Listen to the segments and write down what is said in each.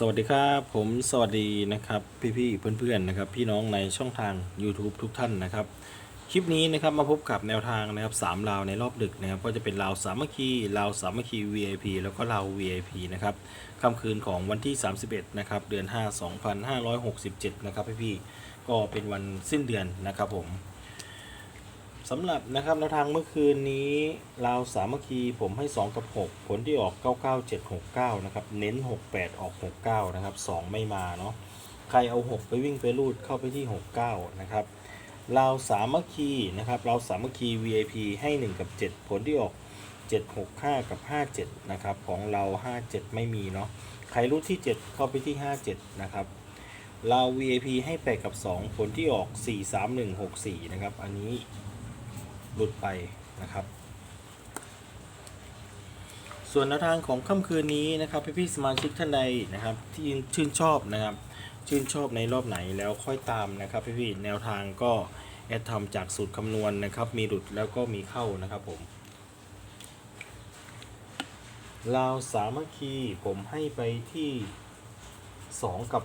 สวัสดีครับผมสวัสดีนะครับพี่ๆเพื่อนๆนะครับพี่น้องในช่องทาง YouTube ทุกท่านนะครับ คลิปนี้นะครับมาพบกับแนวทางนะครับสามลาวในรอบดึกนะครับก็จะเป็นลาวสามัคคีลาวสามัคคี VIP แล้วก็ลาว VIP นะครับค่ำคืนของวันที่ 31นะครับเดือน 5 2567 นะครับพี่ๆก็เป็นวันสิ้นเดือนนะครับผม สำหรับนะครับแนวทางเมื่อคืนนี้ลาวสามัคคีผมให้ 2 กับ 6 ผลที่ออก 99769 นะครับ เน้น 68 ออก 69 นะครับ 2 ไม่มาเนาะใครเอา 6 ไปวิ่งไปรูดเข้าไปที่ 69 นะครับลาวสามัคคีนะครับลาวสามัคคี VIP ให้ 1 กับ 7 ผลที่ออก 765 กับ 57 นะครับ ของเรา 57 ไม่มีเนาะใครรูดที่ 7 เข้าไปที่ 57 นะครับลาว VIP ให้8กับ 2 ผลที่ออก 43164 นะครับ อันนี้ หลุดไปนะครับ ส่วนแนวทางของค่ำคืนนี้นะครับพี่พี่ๆสมาชิกท่านใดนะครับ ที่ชื่นชอบนะครับ ชื่นชอบในรอบไหนแล้วค่อยตามนะครับพี่พี่ๆแนวทางก็แอดทำจากสูตรคำนวณนะครับ มีหลุดแล้วก็มีเข้านะครับผมลาวสามัคคีผมให้ไปที่ 2 กับ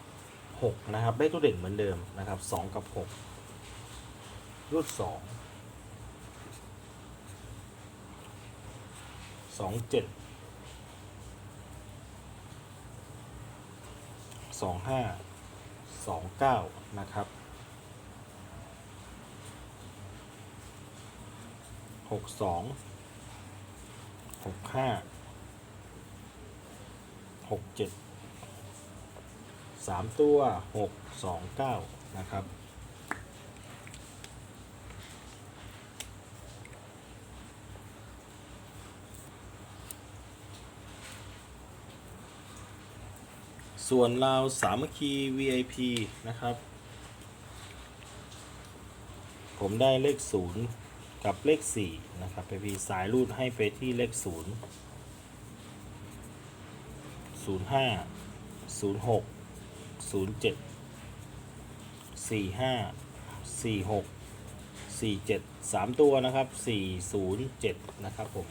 6 นะครับ ได้ตัวเด่นเหมือนเดิมนะครับ 2 กับ 6 รูด2 สองเจ็ดสองห้าสองเก้านะครับหกสองหกห้าหกเจ็ดสามตัวหกสองเก้านะครับ ส่วนราวสามัคคี VIP นะครับ ผมได้เลข 0 กับเลข 4 นะครับไปพีสายรูดให้ไปที่เลข 0 05 06 07 45 46 47 3 ตัวนะครับ 407 นะครับผม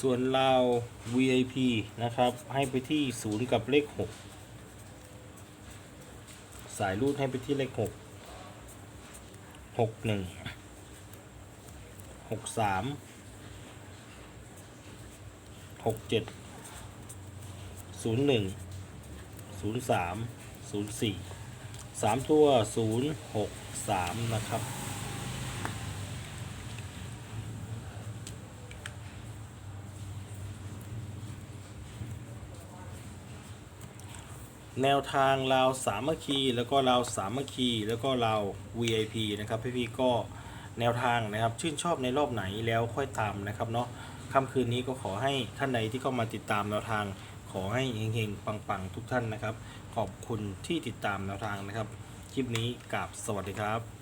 ส่วนเราว VIP นะครับ ให้ไปที่ 0 กับเลข 6 สายรูดให้ไปที่เลข 6 6 1 6 3 6 7 0 1 0 3 0 4 3 ตัว 0 6 3 นะครับ แนวทางราวสามัคคี แล้วก็ราวสามัคคี แล้วก็ราว VIP นะครับพี่พี่ก็แนวทางนะครับ ชื่นชอบในรอบไหนแล้วค่อยตามนะครับเนาะค่ำคืนนี้ก็ขอให้ท่านใดที่เข้ามาติดตามแนวทาง ขอให้เฮงๆปังๆ ทุกท่านนะครับ ขอบคุณที่ติดตามแนวทางนะครับ คลิปนี้กับสวัสดีครับ